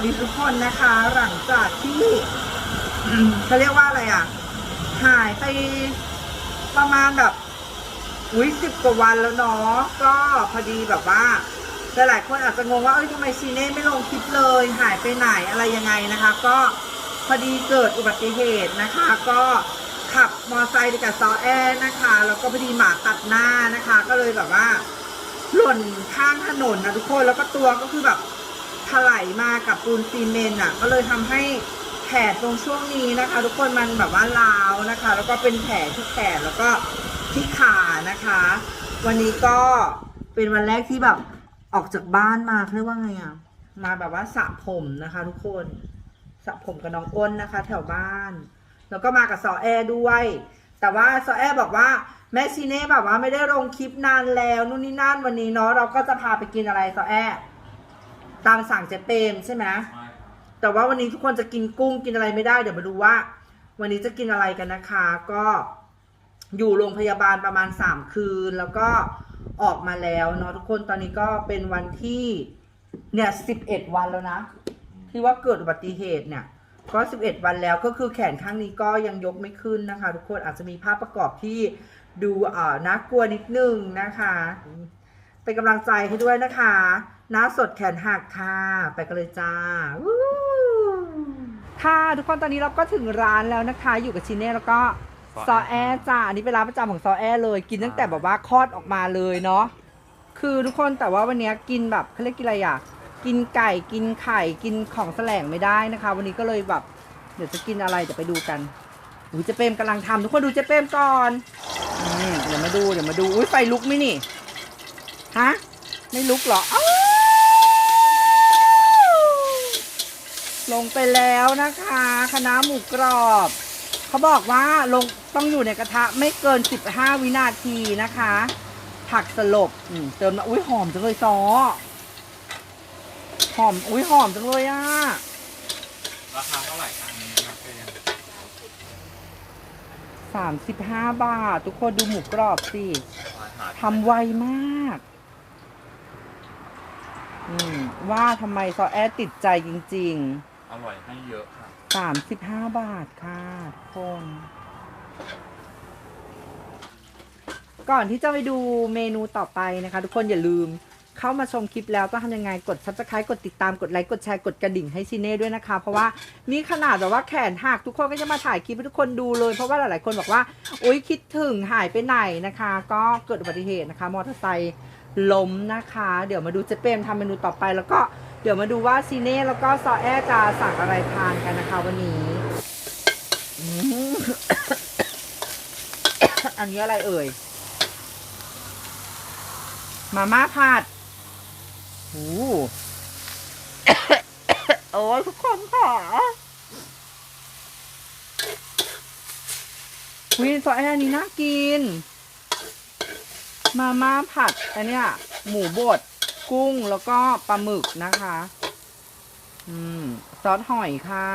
วัสดีทุกคนนะคะ หลังจากที่เขาเรียกว่าอะไรอะ หายไปประมาณแบบอุ้ยสิบกว่าวันแล้วเนาะก็พอดีแบบว่าหลายๆคนอาจจะงงว่าเอ้ยทำไมซีเน่ไม่ลงคลิปเลย หายไปไหนอะไรยังไงนะคะ ก็พอดีเกิดอุบัติเหตุนะคะ ก็ขับมอไซค์ไปกับซอแอนะคะ แล้วก็พอดีหมาตัดหน้านะคะ ก็เลยแบบว่า หล่นข้างถนนนะทุกคนแล้วก็ตัวก็คือแบบ ถลายมากับปูนซีเมนต์อะ ก็เลยทำให้แผลตรงช่วงนี้นะคะ ทุกคนมันแบบว่าลาวนะคะ แล้วก็เป็นแผลที่แขนแล้วก็ที่ขานะคะ วันนี้ก็เป็นวันแรกที่แบบออกจากบ้านมาเรียกว่าไงอะมาแบบว่าสระผมนะคะ ทุกคนสระผมกับน้องอ้นนะคะ แถวบ้าน แล้วก็มากับซอแอด้วย แต่ว่าซอแอบอกว่าแม่ซีเน่แบบว่าไม่ได้ลงคลิปนานแล้วนู่นนี่นั่นวันนี้เนาะเราก็จะพาไปกินอะไรซอแอ ตามสั่งเจเปมใช่ไหมแต่ว่าวันนี้ทุกคนจะกินกุ้งกินอะไรไม่ได้ เดี๋ยวมาดูว่า วันนี้จะกินอะไรกันนะคะ ก็อยู่โรงพยาบาลประมาณสามคืน แล้วก็ออกมาแล้วเนาะทุกคนตอนนี้ก็เป็นวันที่เนี่ยสิบเอ็ดวันแล้วนะที่ว่าเกิดอุบัติเหตุเนี่ย ก็ 11 วันแล้วก็คือแขนข้างนี้ก็ยังยกไม่ขึ้นนะคะ ทุกคนอาจจะมีภาพประกอบที่ดูเอ่อน่ากลัวนิดนึงนะคะ เป็นกำลังใจให้ด้วยนะคะ หน้าสดแขนหักค่ะ ไปกันเลยจ้าวู้ค่ะทุกคนตอนนี้เราก็ถึงร้านแล้วนะคะ อยู่กับชินเน่แล้วก็ซอแอจ้าอันนี้เป็นร้านประจำของซอแอเลย กินตั้งแต่แบบว่าคลอดออกมาเลยเนาะคือทุกคนแต่ว่าวันนี้กินแบบเขาเรียกกินอะไรอะกินไก่กินไข่กินของแสลงไม่ได้นะคะ วันนี้ก็เลยแบบเดี๋ยวจะกินอะไรเดี๋ยวไปดูกันอุ้ยเจ๊เปรมกำลังทำทุกคนดูเจ๊เปรมก่อนอืมเดี๋ยวมาดูเดี๋ยวมาดูอุ้ยไฟลุกไหมนี่ฮะไม่ลุกเหรออ้าว ลงไปแล้วนะคะคณะหมูกรอบ เขาบอกว่าลงต้องอยู่ในกระทะไม่เกิน 15 วินาทีนะคะ ผักสลบเติมน้ำอุ้ยหอมจังเลยซอหอมอุ้ยหอมจังเลยอะราคาเท่าไหร่ครั้งนี้ครับสามสิบห้าบาท ทุกคนดูหมูกรอบสิทำไวมากอืมว่าทำไมซอแอดติดใจจริง อร่อยให้เยอะค่ะ สามสิบห้าบาทค่ะทุกคน ก่อนที่จะไปดูเมนูต่อไปนะคะ ทุกคนอย่าลืมเข้ามาชมคลิปแล้วต้องทำยังไงกด subscribe กดติดตามกดไลค์กดแชร์กดกระดิ่งให้ซีเน่ด้วยนะคะ เพราะว่านี่ขนาดแบบว่าแขนหักทุกคนก็จะมาถ่ายคลิปให้ทุกคนดูเลยเพราะว่าหลายๆคนบอกว่าอุ๊ยคิดถึงหายไปไหนนะคะ ก็เกิดอุบัติเหตุนะคะมอเตอร์ไซค์ ล้มนะคะ เดี๋ยวมาดูเจเปมทำเมนูต่อไปแล้วก็เดี๋ยวมาดูว่าซีเน่แล้วก็ซอแอจะสั่งอะไรทานกันนะคะวันนี้อันนี้อะไรเอ่ย มาม่าผัดโอ้โอ้ยทุกคนค่ะวินซอสอันนี้น่ากิน มาม่าผัดอันเนี้ยหมูบดกุ้งแล้วก็ปลาหมึกนะคะ อืมซอสหอยค่ะ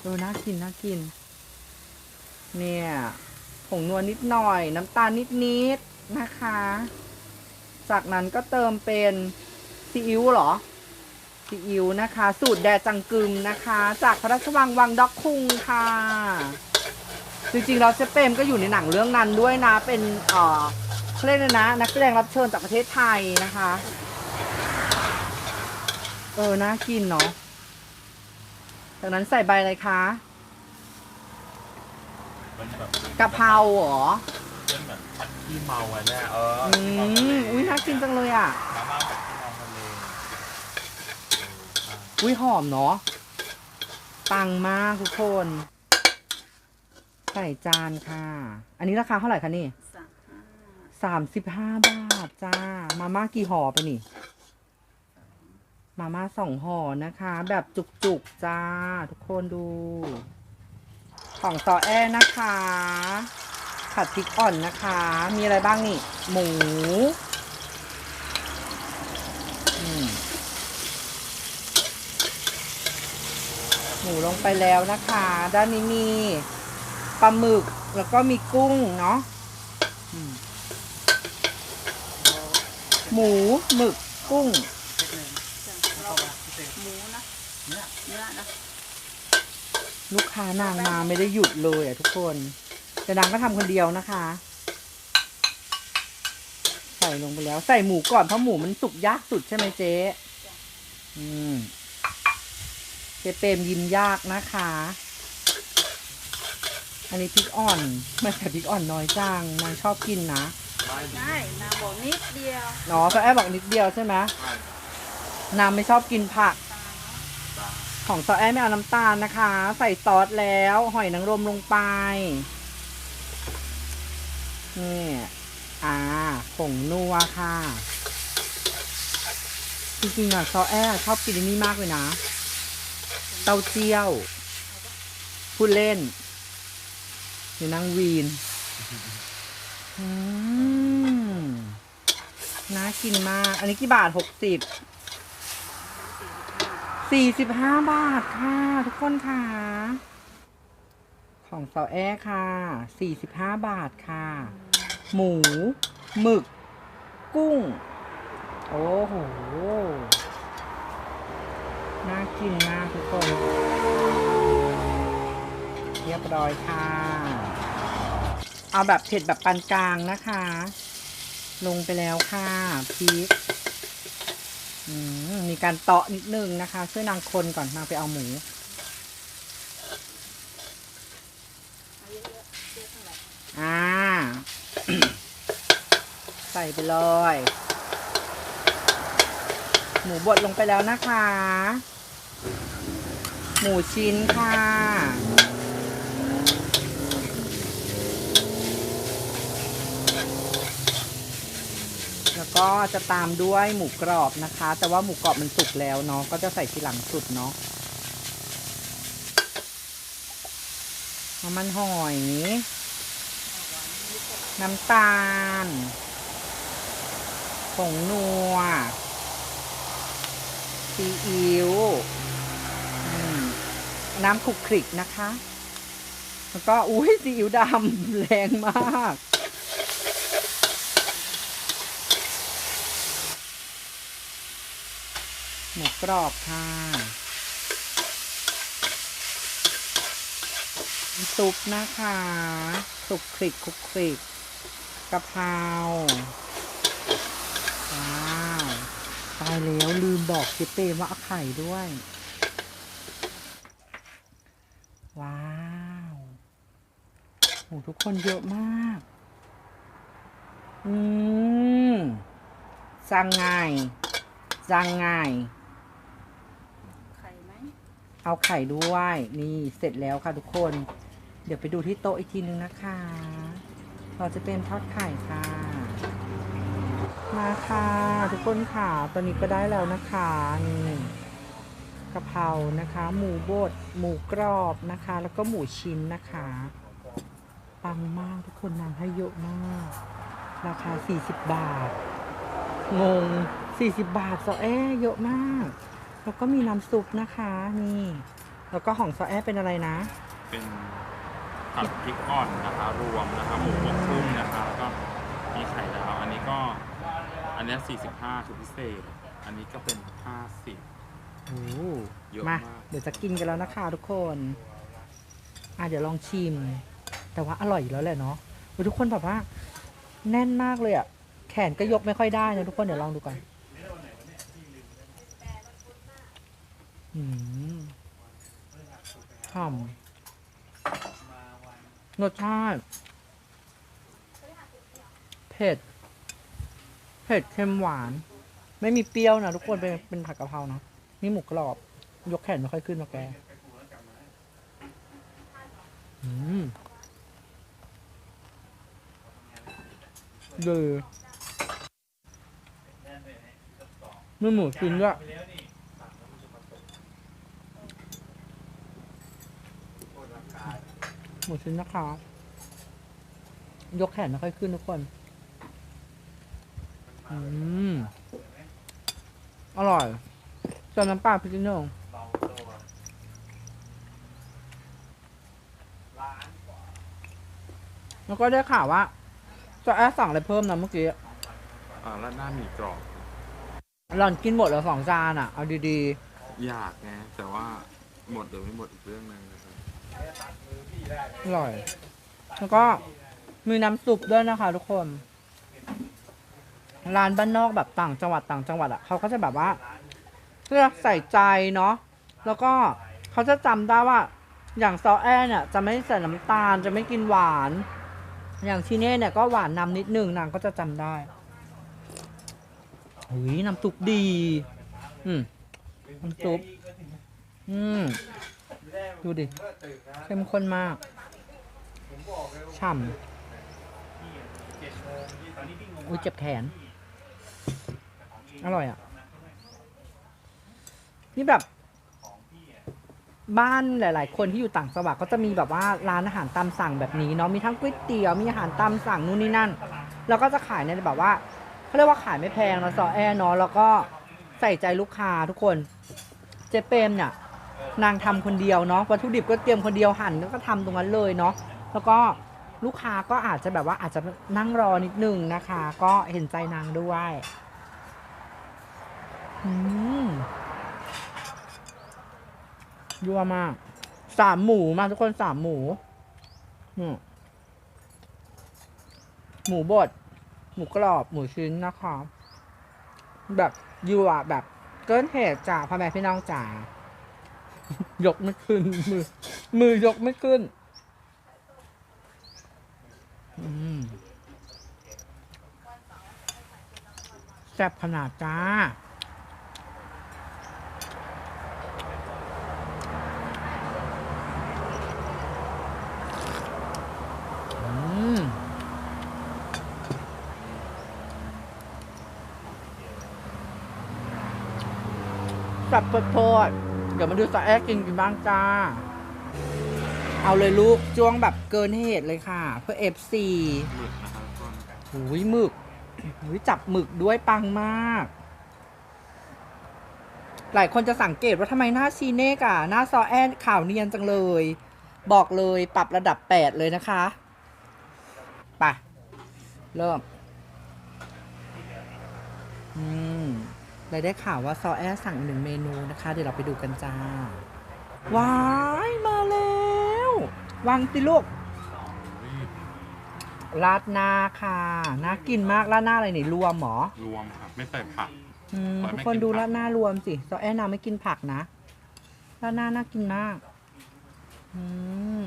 เออน่ากินน่ากิน เนี่ยผงนวลนิดหน่อย น้ำตาลนิดนิดๆนะคะ จากนั้นก็เติมเป็นซีอิ๊วเหรอซีอิ๊วนะคะ สูตรแดจังกึมนะคะ จากพระราชวังวังด็อกคุงค่ะ จริงๆแล้วเจเปมก็อยู่ในหนังเรื่องนั้นด้วยนะ เป็นเอ่อเขาเรียกเลยนะ นักแสดงรับเชิญจากประเทศไทยนะคะ เออ น่ากินเนาะ จากนั้นใส่ใบอะไรคะเป็นแบบกะเพราเหรอเป็นแบบผัดขี้เมาอะเนี่ยเอออืม อุ้ยน่ากินจังเลยอะ มาม่าผัดขี้เมาทะเลเอออุ้ยหอมเนาะ ปังมากทุกคน ใส่จานค่ะ อันนี้ราคาเท่าไหร่คะนี่สามสิบห้าบาทจ้า มาม่ากี่ห่อไปนี่ มาม่าสองห่อนะคะ แบบจุกๆจ้า ทุกคนดู ของซอแอนะคะผัดพริกอ่อนนะคะ มีอะไรบ้างนี่ หมูหมูลงไปแล้วนะคะ ด้านนี้มี ปลาหมึก แล้วก็มีกุ้งเนาะอืมหมูหมึกกุ้งหมูนะเนื้อนะลูกค้านางมาไม่ได้หยุดเลยอะทุกคน แต่นางก็ทำคนเดียวนะคะ ใส่ลงไปแล้ว ใส่หมูก่อนเพราะหมูมันสุกยากสุดใช่ไหมเจ๊อืมเจ๊เปรมยิ้มยากนะคะ อันนี้พริกอ่อนไม่แต่พริกอ่อนน้อยจังนางชอบกินนะได้ดีใช่นางบอกนิดเดียวอ๋อซอแอบบอกนิดเดียวใช่ไหมใช่นางไม่ชอบกินผักตาของซอแอนไม่เอาน้ำตาลนะคะ ใส่ซอสแล้วหอยนางรมลงไปนี่อ่าผงนัวค่ะ จริงๆอะซอแอนชอบกินอันนี้มากเลยนะ เต้าเจี้ยว พูดเล่น เดี๋ยวนางวีน อืมน่ากินมาก อันนี้กี่บาทหกสิบ สี่สิบห้าบาทค่ะ ทุกคนค่ะ ของเสาแอค่ะ สี่สิบห้าบาทค่ะ หมู หมึก กุ้ง โอ้โห น่ากินมากทุกคน เรียบร้อยค่ะ เอาแบบเผ็ดแบบปานกลางนะคะ ลงไปแล้วค่ะพริกอืมมีการเตาะนิดนึงนะคะ ช่วยนางคนก่อนนางไปเอาหมูอ่า ใส่ไปเลยหมูบดลงไปแล้วนะคะ หมูชิ้นค่ะ แล้ว ก็จะตามด้วยหมูกรอบนะคะ แต่ว่าหมูกรอบมันสุกแล้วเนาะก็จะใส่ทีหลังสุดเนาะน้ำมันหอย น้ำตาลผงนัวซีอิ๊วน้ำคลุกคลิกนะคะ แล้วก็อุ้ยซีอิ๊วดำแรงมาก มูกรอบค่ะซุปนะคะสุกคลิกคลุกคลิกกะเพราว้าวตายแล้วลืมบอกเจ๊เปว่าเอาไข่ด้วย ว้าวโหทุกคนเยอะมาก อืมจังไงจังไงไข่ไหม เอาไข่ด้วยนี่เสร็จแล้วค่ะทุกคน เดี๋ยวไปดูที่โต๊ะอีกทีนึงนะคะ เราจะเป็นทอดไข่ค่ะ มาค่ะ ทุกคนค่ะ ตอนนี้ก็ได้แล้วนะคะนี่กะเพรานะคะ หมูบดหมูกรอบนะคะ แล้วก็หมูชิ้นนะคะปังมากทุกคนนางให้เยอะมาก ราคา 40 บาท งง 40 บาทซอแอเยอะมาก แล้วก็มีน้ำซุปนะคะนี่ แล้วก็ของซอแอเป็นอะไรนะ เป็นผัดพริกอ่อนนะคะ รวมนะคะหมูบวกกุ้งนะคะแล้วก็มีไข่ดาวอันนี้ก็ อันเนี้ย45คือพิเศษ อันนี้ก็เป็น 50โอ้เยอะมามากเดี๋ยวจะกินกันแล้วนะคะทุกคนอะเดี๋ยวลองชิม แต่ว่าอร่อยอยู่แล้วแหละเนาะโอ้ยทุกคนแบบว่า แน่นมากเลยอะ่ะแขนก็ยกไม่ค่อยได้นะทุกคนเดี๋ยวลองดูก่อน อืมหอมรสชาติเผ็ด เผ็ดเค็มหวาน ไม่มีเปรี้ยวนะทุกคนเป็นเป็นผักกะเพรานะนี่หมูกรอบ ยกแขนไม่ค่อยขึ้นมาแกอืมดีมีหมูชิ้นด้วย หมูชิ้นนะคะ ยกแขนไม่ค่อยขึ้นทุกคน อืม อร่อยจนน้ำปลาพริกนิดนึงแล้วก็ได้ข่าวว่าจะแอดสั่งอะไรเพิ่มนะเมื่อกี้อ่าแล้วหน้าหมีกรอบ หล่อนกินหมดแล้วสองจานอะ เอาดีอยากไงแต่ว่าหมดหรือไม่หมดอีกเรื่องหนึงนะครับ อร่อย แล้วก็มีน้ำซุปด้วยนะคะ ทุกคน ร้านบ้านนอกแบบต่างจังหวัดต่างจังหวัดอะเขาก็จะแบบว่าเลือกใส่ใจเนาะแล้วก็เขาจะจำได้ว่า อย่างซอแอเนี่ยจะไม่ใส่น้ำตาลจะไม่กินหวาน อย่างชีเน่เนี่ยก็หวานนำนิดนึงนางก็จะจำได้หุยน้ำซุปดี อืมน้ำซุปอืม ดูดิ เข้มข้นมาก ฉ่ำอุ้ยเจ็บแขน อร่อยอะ นี่แบบ บ้านหลาย ๆ คนที่อยู่ต่างจังหวัดก็จะมีแบบว่าร้านอาหารตามสั่งแบบนี้เนาะ มีทั้งก๋วยเตี๋ยว มีอาหารตามสั่งนู่นนี่นั่น แล้วก็จะขายในแบบว่าเขาเรียกว่าขายไม่แพงเนาะซอแอเนาะ แล้วก็ใส่ใจลูกค้าทุกคน เจเปมเนี่ย นางทำคนเดียวเนาะวัตถุดิบก็เตรียมคนเดียวหั่นแล้วก็ทำตรงนั้นเลยเนาะแล้วก็ลูกค้าก็อาจจะแบบว่าอาจจะนั่งรอนิดนึงนะคะ ก็เห็นใจนางด้วยอืมยั่วมากสามหมูมาทุกคนสามหมูหมูบด หมูกรอบ หมูชิ้นนะคะ แบบยั่วแบบเกินเหตุจ่าพ่อแม่พี่น้องจ๋า ยกไม่ขึ้น มือ มือยกไม่ขึ้นแซ่บขนาดจ้า สับปะโพด ดี๋ยวมาดูสาแอกินกันบ้างจ้า เอาเลยลูกจ้วงแบบเกินเหตุเลยค่ะ เพื่อ FC หมึกนะครับทุกคนหูยหมึกหูยจับหมึกด้วยปังมาก หลายคนจะสังเกตว่าทำไมหน้าชีเน่กอะหน้าซอแอนข่าวเนียนจังเลย บอกเลยปรับระดับ 8 เลยนะคะ ไป เริ่ม อืม เลยได้ข่าวว่าซอแอร์สั่งหนึ่งเมนูนะคะ เดี๋ยวเราไปดูกันจ้า ว้ายมาแล้ววางสิลูกราดหน้าค่ะ น่ากินมากราดหน้าอะไรนี่รวมเหรอรวมครับ ไม่ใส่ผัก อืมปล่อยทุกไม่คนกินดูผักราดหน้ารวมสิซอแอนนาไม่กินผักนะราดหน้าน่ากินมาก อืม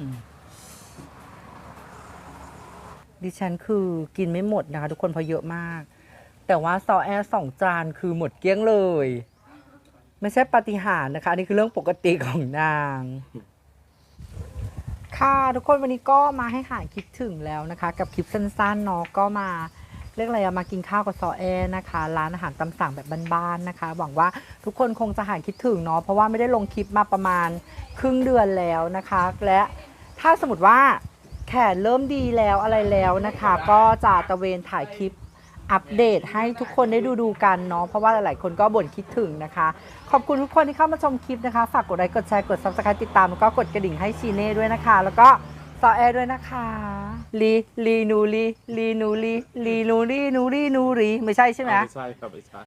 ดิฉันคือกินไม่หมดนะคะทุกคนเพราะเยอะมาก แต่ว่าซอแอร์สองจานคือหมดเกลี้ยงเลย ไม่ใช่ปาฏิหาริย์นะคะ อันนี่คือเรื่องปกติของนาง ค่ะทุกคนวันนี้ก็มาให้หายคิดถึงแล้วนะคะ กับคลิปสั้นๆเนาะก็มาเรียกอะไรอะมากินข้าวกับซอแอนะคะ ร้านอาหารตามสั่งแบบบ้านๆนะคะ หวังว่าทุกคนคงจะหายคิดถึงเนาะเพราะว่าไม่ได้ลงคลิปมาประมาณครึ่งเดือนแล้วนะคะ และถ้าสมมติว่าแขนเริ่มดีแล้วอะไรแล้วนะคะ ก็จะตะเวนถ่ายคลิป อัปเดตให้ทุกคนได้ดูดูกันเนาะเพราะว่าหลายๆคนก็บ่นคิดถึงนะคะ ขอบคุณทุกคนที่เข้ามาชมคลิปนะคะ ฝากกดไลค์กดแชร์กด s u b สไครต์ติดตามแล้วก็กดกระดิ่งให้ชีเน่ด้วยนะคะ แล้วก็ซอแอร์ด้วยนะคะลีลีนูลีลีนูลีลีนูลีนูลีนูรีไม่ใช่ใช่ไหม ไม่ใช่ครับไม่ใช่